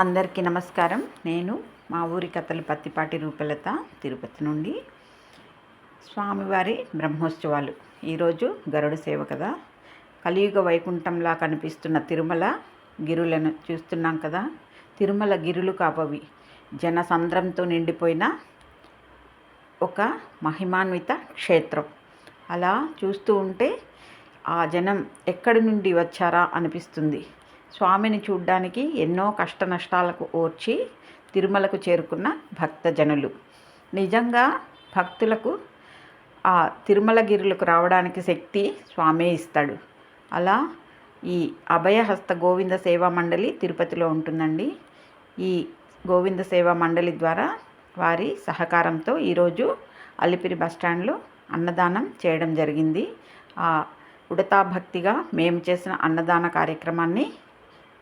అందరికీ నమస్కారం. నేను మా ఊరి కథలు పత్తిపాటి రూపలత తిరుపతి నుండి స్వామివారి బ్రహ్మోత్సవాలు. ఈరోజు గరుడ సేవ కదా. కలియుగ వైకుంఠంలా కనిపిస్తున్న తిరుమల గిరులను చూస్తున్నాం కదా. తిరుమల గిరులు కాపవి. జనసంద్రంతో నిండిపోయిన ఒక మహిమాన్విత క్షేత్రం. అలా చూస్తూ ఉంటే ఆ జనం ఎక్కడి నుండి వచ్చారా అనిపిస్తుంది. స్వామిని చూడ్డానికి ఎన్నో కష్ట నష్టాలకు ఓర్చి తిరుమలకు చేరుకున్న భక్తజనులు. నిజంగా భక్తులకు ఆ తిరుమలగిరులకు రావడానికి శక్తి స్వామే ఇస్తాడు. అలా ఈ అభయహస్త గోవింద సేవా మండలి తిరుపతిలో ఉంటుందండి. ఈ గోవింద సేవా మండలి ద్వారా వారి సహకారంతో ఈరోజు అలిపిరి బస్టాండ్లో అన్నదానం చేయడం జరిగింది. ఆ ఉడతా భక్తిగా మేము చేసిన అన్నదాన కార్యక్రమాన్ని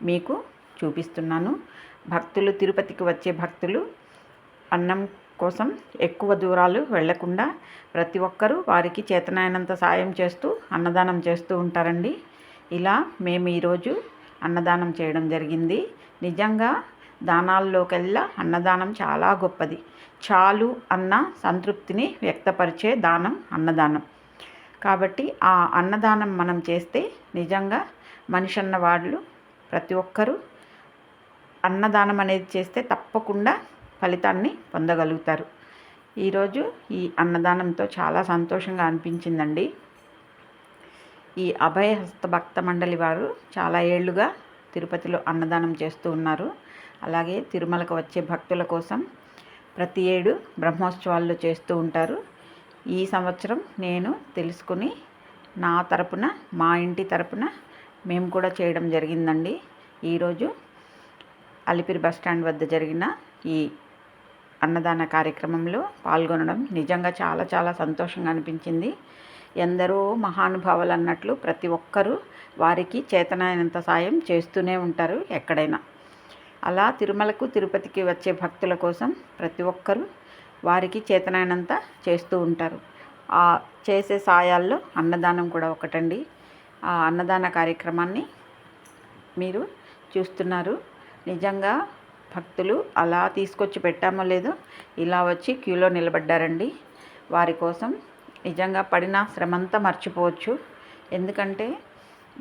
మీకు చూపిస్తున్నాను. భక్తులు తిరుపతికి వచ్చే భక్తులు అన్నం కోసం ఎక్కువ దూరాలు వెళ్ళకుండా ప్రతి ఒక్కరూ వారికి చేతనైనంత సాయం చేస్తూ అన్నదానం చేస్తూ ఉంటారండి. ఇలా మేము ఈరోజు అన్నదానం చేయడం జరిగింది. నిజంగా దానాల్లోకెల్లా అన్నదానం చాలా గొప్పది. చాలు అన్న సంతృప్తిని వ్యక్తపరిచే దానం అన్నదానం. కాబట్టి ఆ అన్నదానం మనం చేస్తే నిజంగా మనిషి అన్న వాళ్ళు ప్రతి ఒక్కరూ అన్నదానం అనేది చేస్తే తప్పకుండా ఫలితాన్ని పొందగలుగుతారు. ఈరోజు ఈ అన్నదానంతో చాలా సంతోషంగా అనిపించిందండి. ఈ అభయహస్త భక్త మండలి వారు చాలా ఏళ్ళుగా తిరుపతిలో అన్నదానం చేస్తూ ఉన్నారు. అలాగే తిరుమలకు వచ్చే భక్తుల కోసం ప్రతి ఏడు బ్రహ్మోత్సవాల్లో చేస్తూ ఉంటారు. ఈ సంవత్సరం నేను తెలుసుకుని నా తరపున మా ఇంటి తరపున మేము కూడా చేయడం జరిగిందండి. ఈరోజు అలిపిరి బస్టాండ్ వద్ద జరిగిన ఈ అన్నదాన కార్యక్రమంలో పాల్గొనడం నిజంగా చాలా చాలా సంతోషంగా అనిపించింది. ఎందరో మహానుభావులు అన్నట్లు ప్రతి ఒక్కరూ వారికి చేతనైనంత సాయం చేస్తూనే ఉంటారు ఎక్కడైనా. అలా తిరుమలకు తిరుపతికి వచ్చే భక్తుల కోసం ప్రతి ఒక్కరూ వారికి చేతనైనంత చేస్తూ ఉంటారు. ఆ చేసే సాయాల్లో అన్నదానం కూడా ఒకటండి. అన్నదాన కార్యక్రమాన్ని మీరు చూస్తున్నారు. నిజంగా భక్తులు అలా తీసుకొచ్చి పెట్టామో లేదో ఇలా వచ్చి క్యూలో నిలబడ్డారండి. వారి కోసం నిజంగా పడిన శ్రమంతా మర్చిపోవచ్చు. ఎందుకంటే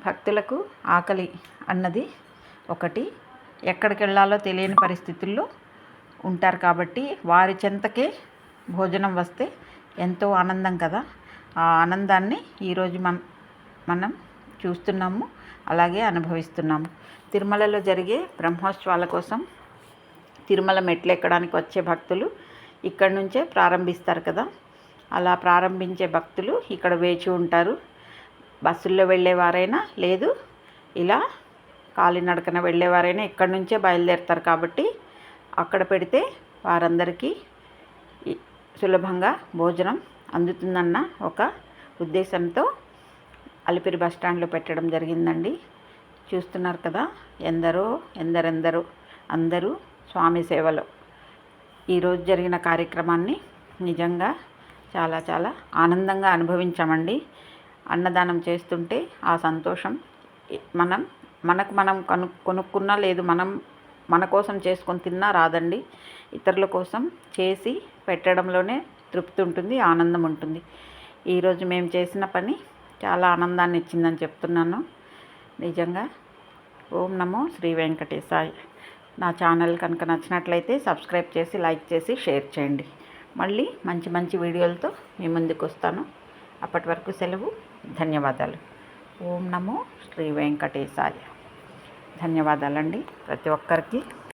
భక్తులకు ఆకలి అన్నది ఒకటి. ఎక్కడికి వెళ్ళాలో తెలియని పరిస్థితుల్లో ఉంటారు కాబట్టి వారి చెంతకే భోజనం వస్తే ఎంతో ఆనందం కదా. ఆ ఆనందాన్ని ఈరోజు మన మనం చూస్తున్నాము అలాగే అనుభవిస్తున్నాము. తిరుమలలో జరిగే బ్రహ్మోత్సవాల కోసం తిరుమల మెట్లు ఎక్కడానికి వచ్చే భక్తులు ఇక్కడి నుంచే ప్రారంభిస్తారు కదా. అలా ప్రారంభించే భక్తులు ఇక్కడ వేచి ఉంటారు. బస్సుల్లో వెళ్ళేవారైనా లేదు ఇలా కాలినడకన వెళ్ళేవారైనా ఇక్కడి నుంచే బయలుదేరుతారు కాబట్టి అక్కడ పెడితే వారందరికీ సులభంగా భోజనం అందుతుందన్న ఒక ఉద్దేశంతో అలిపిరి బస్ స్టాండ్లో పెట్టడం జరిగిందండి. చూస్తున్నారు కదా ఎందరో ఎందరెందరో అందరూ స్వామి సేవలో. ఈరోజు జరిగిన కార్యక్రమాన్ని నిజంగా చాలా చాలా ఆనందంగా అనుభవించామండి. అన్నదానం చేస్తుంటే ఆ సంతోషం మనం మనకు మనం కను కొనుక్కున్నా లేదు మనం మన కోసం చేసుకొని తిన్నా రాదండి. ఇతరుల కోసం చేసి పెట్టడంలోనే తృప్తి ఉంటుంది ఆనందం ఉంటుంది. ఈరోజు మేము చేసిన పని చాలా ఆనందాన్ని ఇచ్చిందని చెప్తున్నాను. నిజంగా ఓం నమో శ్రీ వెంకటేశాయ్. నా ఛానల్ కనుక నచ్చినట్లయితే సబ్స్క్రైబ్ చేసి లైక్ చేసి షేర్ చేయండి. మళ్ళీ మంచి మంచి వీడియోలతో మీ ముందుకు వస్తాను. అప్పటి వరకు సెలవు. ధన్యవాదాలు. ఓం నమో శ్రీ వెంకటేశాయ. ధన్యవాదాలండి ప్రతి ఒక్కరికి.